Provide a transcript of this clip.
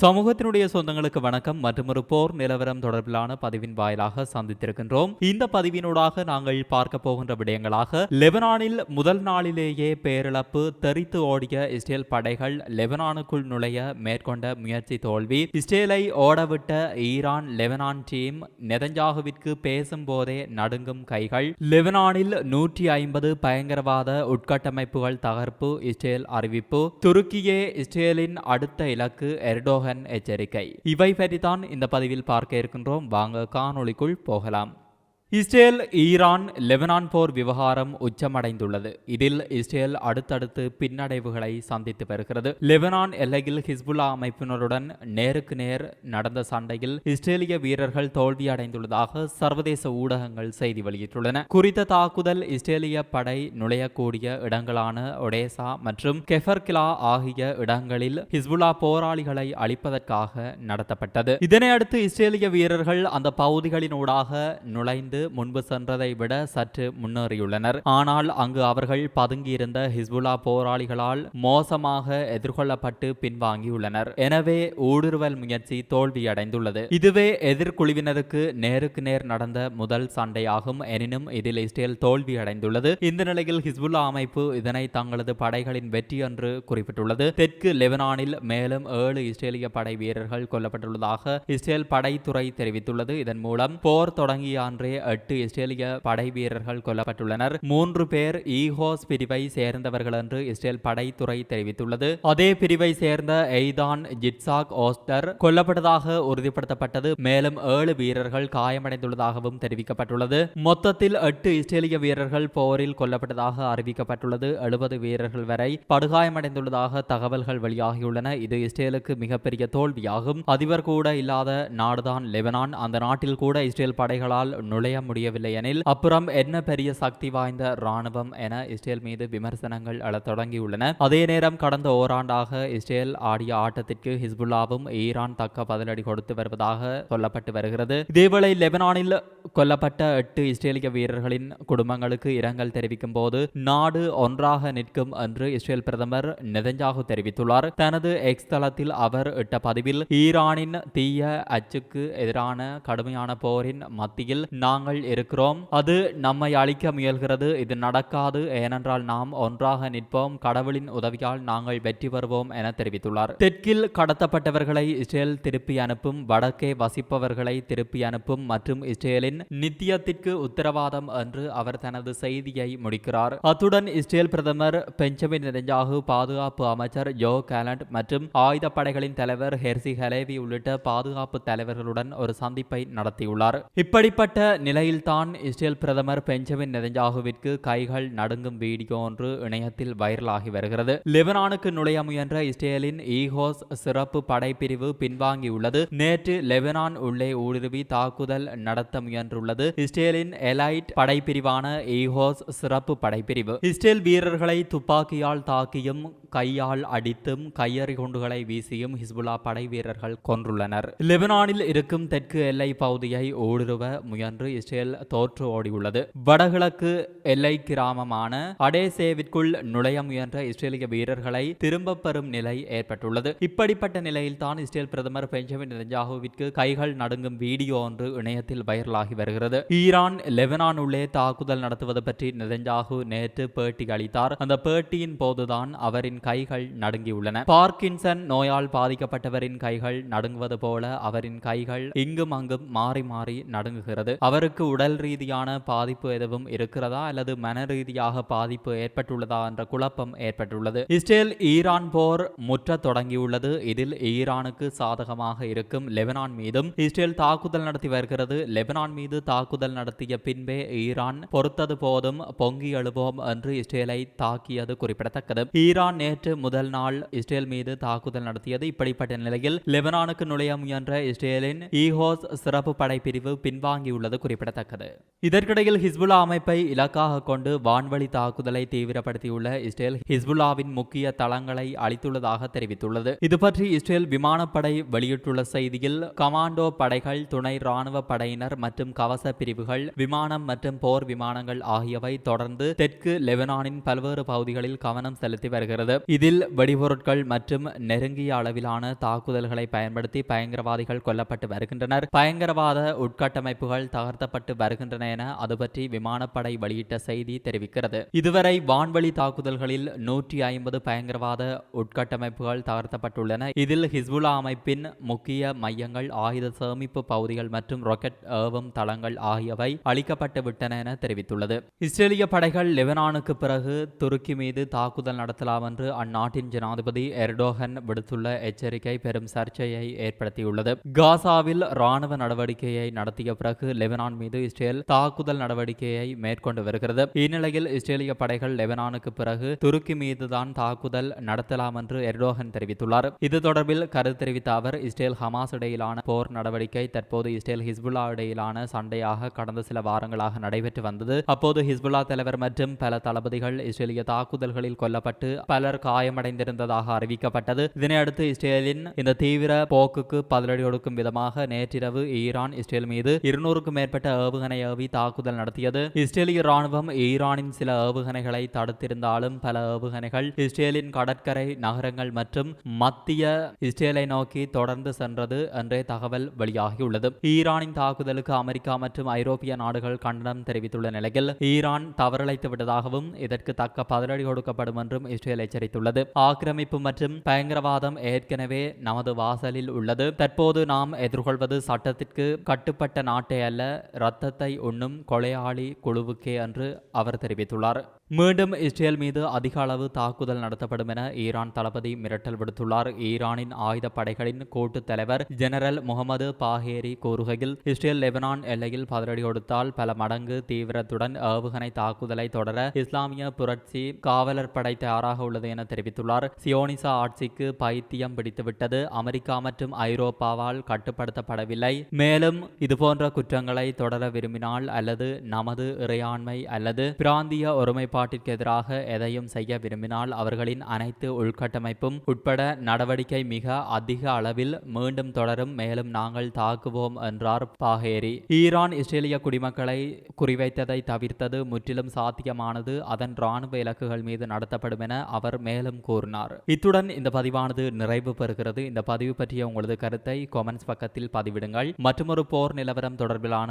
சமூகத்தினுடைய சொந்தங்களுக்கு வணக்கம். மற்றும் ஒரு போர் நிலவரம் தொடர்பிலான பதிவின் வாயிலாக சந்தித்திருக்கின்றோம். இந்த பதிவினூடாக நாங்கள் பார்க்க போகின்ற விடயங்களாக லெபனானில் முதல் நாளிலேயே பேரிழப்பு தெரித்து ஓடிய இஸ்ரேல் படைகள் லெபனானுக்குள் நுழைய மேற்கொண்ட முயற்சி தோல்வி இஸ்ரேலை ஓடவிட்ட ஈரான் லெபனான் டீம் நெதஞ்சாகுவிற்கு பேசும் போதே நடுங்கும் கைகள் லெபனானில் நூற்றி ஐம்பது பயங்கரவாத உட்கட்டமைப்புகள் தகர்ப்பு இஸ்ரேல் அறிவிப்பு துருக்கியே இஸ்ரேலின் அடுத்த இலக்கு எர்டோக மோகன் எச்சரிக்கை. இவை பற்றித்தான் இந்த பதிவில் பார்க்க இருக்கின்றோம். வாங்க காணொளிக்குள் போகலாம். இஸ்ரேல் ஈரான் லெபனான் போர் விவகாரம் உச்சமடைந்துள்ளது. இதில் இஸ்ரேல் அடுத்தடுத்து பின்னடைவுகளை சந்தித்து வருகிறது. லெபனான் எல்லையில் ஹிஸ்புல்லா அமைப்பினருடன் நேருக்கு நேர் நடந்த சண்டையில் இஸ்ரேலிய வீரர்கள் தோல்வியடைந்துள்ளதாக சர்வதேச ஊடகங்கள் செய்தி வெளியிட்டுள்ளன. குறித்த தாக்குதல் இஸ்ரேலிய படை நுழையக்கூடிய இடங்களான ஒடேசா மற்றும் கெஃபர்கிலா ஆகிய இடங்களில் ஹிஸ்புல்லா போராளிகளை அழிப்பதற்காக நடத்தப்பட்டது. இதனையடுத்து இஸ்ரேலிய வீரர்கள் அந்த பகுதிகளினூடாக நுழைந்து முன்பு சென்றதை விட சற்று முன்னேறியுள்ளனர். ஆனால் அங்கு அவர்கள் பதுங்கியிருந்த ஹிஸ்புல்லா போராளிகளால் மோசமாக எதிர்கொள்ளப்பட்டு பின்வாங்கியுள்ளனர். எனவே ஊடுருவல் முயற்சி தோல்வியடைந்துள்ளது. இதுவே எதிர்குழுவினருக்கு நேருக்கு நேர் நடந்த முதல் சண்டையாகும் எனினும் இதில் இஸ்ரேல் தோல்வியடைந்துள்ளது. இந்த நிலையில் ஹிஸ்புல்லா அமைப்பு இதனை தங்களது படைகளின் வெற்றி என்று குறிப்பிட்டுள்ளது. தெற்கு லெபனானில் மேலும் ஏழு இஸ்ரேலிய படை வீரர்கள் கொல்லப்பட்டுள்ளதாக இஸ்ரேல் படைத்துறை தெரிவித்துள்ளது. இதன் மூலம் போர் தொடங்கிய அன்றே எட்டு இஸ்ரேலிய படை வீரர்கள் கொல்லப்பட்டுள்ளனர். மூன்று பேர் ஈஹோஸ் பிரிவை சேர்ந்தவர்கள் என்று இஸ்ரேல் படைத்துறை தெரிவித்துள்ளது. அதே பிரிவை சேர்ந்த எய்தான் ஜிட்சாக் ஓஸ்டர் கொல்லப்பட்டதாக உறுதிப்படுத்தப்பட்டது. மேலும் ஏழு வீரர்கள் காயமடைந்துள்ளதாகவும் தெரிவிக்கப்பட்டுள்ளது. மொத்தத்தில் எட்டு இஸ்ரேலிய வீரர்கள் போரில் கொல்லப்பட்டதாக அறிவிக்கப்பட்டுள்ளது. எழுபது வீரர்கள் வரை படுகாயமடைந்துள்ளதாக தகவல்கள் வெளியாகியுள்ளன. இது இஸ்ரேலுக்கு மிகப்பெரிய தோல்வியாகும். அதிபர் கூட இல்லாத நாடுதான் லெபனான். அந்த நாட்டில் கூட இஸ்ரேல் படைகளால் நுழைய முடியவில்லை எனில் அப்புறம் என்ன பெரிய சக்தி வாய்ந்த ராணுவம் என இஸ்ரேல் மீது விமர்சனங்கள் எழத் தொடங்கியுள்ளன. அதே நேரம் கடந்த ஓராண்டாக இஸ்ரேல் ஆடிய ஆட்டத்திற்கு ஹிஸ்புல்லாவும் ஈரான் தக்க பதிலடி கொடுத்து வருவதாக சொல்லப்பட்டு வருகிறது. இதேவேளை லெபனானில் கொல்லப்பட்ட எட்டு இஸ்ரேலிய வீரர்களின் குடும்பங்களுக்கு இரங்கல் தெரிவிக்கும் போது நாடு ஒன்றாக நிற்கும் என்று இஸ்ரேல் பிரதமர் நெதஞ்சாகு தெரிவித்துள்ளார். தனது எக்ஸ் தளத்தில் அவர் இட்ட பதிவில் ஈரானின் தீய அச்சுக்கு எதிரான கடுமையான போரின் மத்தியில் நாங்கள் இருக்கிறோம். அது நம்மை அழிக்க முயல்கிறது. இது நடக்காது. ஏனென்றால் நாம் ஒன்றாக நிற்போம். கடவுளின் உதவியால் நாங்கள் வெற்றி பெறுவோம் என தெரிவித்துள்ளார். தெற்கில் கடத்தப்பட்டவர்களை இஸ்ரேல் திருப்பி அனுப்பும் வடக்கே வசிப்பவர்களை திருப்பி அனுப்பும் மற்றும் இஸ்ரேலின் நித்தியத்திற்கு உத்தரவாதம் என்று அவர் தனது செய்தியை முடிக்கிறார். அத்துடன் இஸ்ரேல் பிரதமர் பெஞ்சமின் நெதஞ்சாகு பாதுகாப்பு அமைச்சர் ஜோ கேலண்ட் மற்றும் ஆயுதப்படைகளின் தலைவர் ஹெர்சி ஹலேவி உள்ளிட்ட பாதுகாப்பு தலைவர்களுடன் ஒரு சந்திப்பை நடத்தியுள்ளார். இப்படிப்பட்ட இந்நிலையில்தான் இஸ்ரேல் பிரதமர் பெஞ்சமின் நெதஞ்சாகுவிற்கு கைகள் நடுங்கும் வீடியோ ஒன்று இணையத்தில் வைரலாகி வருகிறது. லெபனானுக்கு நுழைய முயன்ற இஸ்ரேலின் ஈஹோஸ் சிறப்பு படைப்பிரிவு பின்வாங்கியுள்ளது. நேற்று லெபனான் உள்ளே ஊடுருவி தாக்குதல் நடத்த முயன்றுள்ளது. இஸ்ரேலின் எலைட் படைப்பிரிவான ஈஹோஸ் சிறப்பு படைப்பிரிவு. இஸ்ரேல் வீரர்களை துப்பாக்கியால் தாக்கியும் கையால் அடித்தும் கையெறி குண்டுகளை வீசியும் ஹிஸ்புல்லா படை வீரர்கள் கொன்றுள்ளனர். லெபனானில் இருக்கும் தெற்கு எல்லை பகுதியை ஊடுருவ முயன்று இஸ்ரேல் தோற்று ஓடியுள்ளது. வடகிழக்கு எல்லை கிராமமான அடேசேவிற்குள் நுழைய முயன்ற இஸ்ரேலிய வீரர்களை திரும்ப பெறும் நிலை ஏற்பட்டுள்ளது. இப்படிப்பட்ட நிலையில் தான் இஸ்ரேல் பிரதமர் பெஞ்சமின் நெதன்யாகுவிற்கு கைகள் நடுங்கும் வீடியோ ஒன்று இணையத்தில் வைரலாகி வருகிறது. ஈரான் லெபனான் உள்ளே தாக்குதல் நடத்துவது பற்றி நெதஞ்சாகு நேற்று பேட்டி அளித்தார். அந்த பேட்டியின் போதுதான் அவரின் கைகள் நடுங்கியுள்ளன. பார்க்கின்சன் நோயால் பாதிக்கப்பட்டவரின் கைகள் நடுங்குவது போல அவரின் கைகள் இங்கும் அங்கும் மாறி மாறி நடுங்குகிறது. அவருக்கு உடல் ரீதியான பாதிப்பு எதுவும் இருக்கிறதா? அல்லது மன ரீதியாக பாதிப்பு ஏற்பட்டுள்ளதா? என்ற குழப்பம் ஏற்பட்டுள்ளது. இஸ்ரேல் ஈரான் போர் முற்ற தொடங்கியுள்ளது. இதில் ஈரானுக்கு சாதகமாக இருக்கும் லெபனான் மீதும் இஸ்ரேல் தாக்குதல் நடத்தி வருகிறது. லெபனான் மீது தாக்குதல் நடத்திய பின்பே ஈரான் பொறுத்தது போதும் பொங்கி எழுவோம் என்று இஸ்ரேலை தாக்கியது குறிப்பிடத்தக்கது. ஈரான் நேற்று முதல் நாள் இஸ்ரேல் மீது தாக்குதல் நடத்தியது. இப்படிப்பட்ட நிலையில் லெபனானுக்கு நுழைய முயன்ற இஸ்ரேலின் ஈஹோஸ் சிறப்பு படை பிரிவு பின்வாங்கியுள்ளது குறிப்பிடத்தக்கது. குறிப்பிடத்தக்கது. இதற்கிடையில் ஹிஸ்புல்லா அமைப்பை இலக்காக கொண்டு வான்வழி தாக்குதலை தீவிரப்படுத்தியுள்ள இஸ்ரேல் ஹிஸ்புல்லாவின் முக்கிய தளங்களை அளித்துள்ளதாக தெரிவித்துள்ளது. இதுபற்றி இஸ்ரேல் விமானப்படை வெளியிட்டுள்ள செய்தியில் கமாண்டோ படைகள் துணை ராணுவ படையினர் மற்றும் கவச பிரிவுகள் விமானம் மற்றும் போர் விமானங்கள் ஆகியவை தொடர்ந்து தெற்கு லெபனானின் பல்வேறு பகுதிகளில் கவனம் செலுத்தி வருகிறது. இதில் வெடிபொருட்கள் மற்றும் நெருங்கிய அளவிலான தாக்குதல்களை பயன்படுத்தி பயங்கரவாதிகள் கொல்லப்பட்டு வருகின்றனர். பயங்கரவாத உட்கட்டமைப்புகள் தகர்த்த நடத்தப்பட்டு வருகின்றன என அது பற்றி விமானப்படை வெளியிட்ட செய்தி தெரிவிக்கிறது. இதுவரை வான்வழி தாக்குதல்களில் நூற்றி ஐம்பது பயங்கரவாத உட்கட்டமைப்புகள் தகர்த்தப்பட்டுள்ளன. இதில் ஹிஸ்புல்லா அமைப்பின் முக்கிய மையங்கள் ஆயுத சேமிப்பு பகுதிகள் மற்றும் ராக்கெட் ஏவும் தளங்கள் ஆகியவை அளிக்கப்பட்டு விட்டன என தெரிவித்துள்ளது. இஸ்ரேலிய படைகள் லெபனானுக்கு பிறகு துருக்கி மீது தாக்குதல் நடத்தலாம் என்று அந்நாட்டின் ஜனாதிபதி எர்டோகன் விடுத்துள்ள எச்சரிக்கை பெரும் சர்ச்சையை ஏற்படுத்தியுள்ளது. காசாவில் ராணுவ நடவடிக்கையை நடத்திய பிறகு லெபனான் மீது இஸ்ரேல் தாக்குதல் நடவடிக்கையை மேற்கொண்டு வருகிறது. இந்நிலையில் இஸ்ரேலிய படைகள் லெபனானுக்கு பிறகு துருக்கி மீதுதான் தாக்குதல் நடத்தலாம் என்று எர்டோகன் தெரிவித்துள்ளார். இது தொடர்பில் கருத்து தெரிவித்த அவர் இஸ்ரேல் ஹமாஸ் இடையிலான போர் நடவடிக்கை தற்போது இஸ்ரேல் ஹிஸ்புல்லா இடையிலான சண்டையாக கடந்த சில வாரங்களாக நடைபெற்று வந்தது. அப்போது ஹிஸ்புல்லா தலைவர் மற்றும் பல தளபதிகள் இஸ்ரேலிய தாக்குதல்களில் கொல்லப்பட்டு பலர் காயமடைந்திருந்ததாக அறிவிக்கப்பட்டது. இதனையடுத்து இஸ்ரேலின் இந்த தீவிர போக்குக்கு பதிலடி கொடுக்கும் விதமாக நேற்றிரவு ஈரான் இஸ்ரேல் மீது இருநூறுக்கும் மேற்பட்ட ஏவுகணை ஏவி தாக்குதல் நடத்தியது. இஸ்ரேலிய ராணுவம் ஈரானின் சில ஏவுகணைகளை தடுத்திருந்தாலும் பல ஏவுகணைகள் இஸ்ரேலின் கடற்கரை நகரங்கள் மற்றும் மத்திய இஸ்ரேலை நோக்கி தொடர்ந்து சென்றது என்றே தகவல் வெளியாகியுள்ளது. ஈரானின் தாக்குதலுக்கு அமெரிக்கா மற்றும் ஐரோப்பிய நாடுகள் கண்டனம் தெரிவித்துள்ள நிலையில் ஈரான் தவறழைத்து விட்டதாகவும் இதற்கு தக்க பதிலடி கொடுக்கப்படும் என்றும் இஸ்ரேல் எச்சரித்துள்ளது. ஆக்கிரமிப்பு மற்றும் பயங்கரவாதம் ஏற்கனவே நமது வாசலில் உள்ளது. தற்போது நாம் எதிர்கொள்வது சட்டத்திற்கு கட்டுப்பட்ட நாட்டை அல்ல இரத்தத்தை உண்ணும் கொலையாளி குழுவுக்கே என்று அவர் தெரிவித்துள்ளார். மீண்டும் இஸ்ரேல் மீது அதிக அளவு தாக்குதல் நடத்தப்படும் என ஈரான் தளபதி மிரட்டல் விடுத்துள்ளார். ஈரானின் ஆயுத படைகளின் கூட்டு தலைவர் ஜெனரல் முகமது பாஹேரி கூறுகையில் இஸ்ரேல் லெபனான் எல்லையில் பதிலடி கொடுத்தால் பல மடங்கு தீவிரத்துடன் ஏவுகணை தாக்குதலை தொடர இஸ்லாமிய புரட்சி காவலர் படை தயாராக உள்ளது என தெரிவித்துள்ளார். சியோனிசா ஆட்சிக்கு பைத்தியம் பிடித்துவிட்டது. அமெரிக்கா மற்றும் ஐரோப்பாவால் கட்டுப்படுத்தப்படவில்லை. மேலும் இதுபோன்ற குற்றங்களை தொடர விரும்பினால் அல்லது நமது இறையாண்மை அல்லது பிராந்திய ஒருமைப்பாட்டிற்கு எதிராக எதையும் செய்ய விரும்பினால் அவர்களின் அனைத்து உள்கட்டமைப்பும் உட்பட நடவடிக்கை மிக அதிக அளவில் மீண்டும் தொடரும். மேலும் நாங்கள் தாக்குவோம் என்றார் பாகேரி. ஈரான் இஸ்ரேலிய குடிமக்களை குறிவைத்ததை தவிர்த்தது முற்றிலும் சாத்தியமானது. அதன் ராணுவ இலக்குகள் மீது நடத்தப்படும் என அவர் மேலும் கூறினார். இத்துடன் இந்த பதிவானது நிறைவு பெறுகிறது. இந்த பதிவு பற்றிய உங்களது கருத்தை கொமெண்ட்ஸ் பக்கத்தில் பதிவிடுங்கள். மற்றொரு போர் நிலவரம் தொடர்பிலான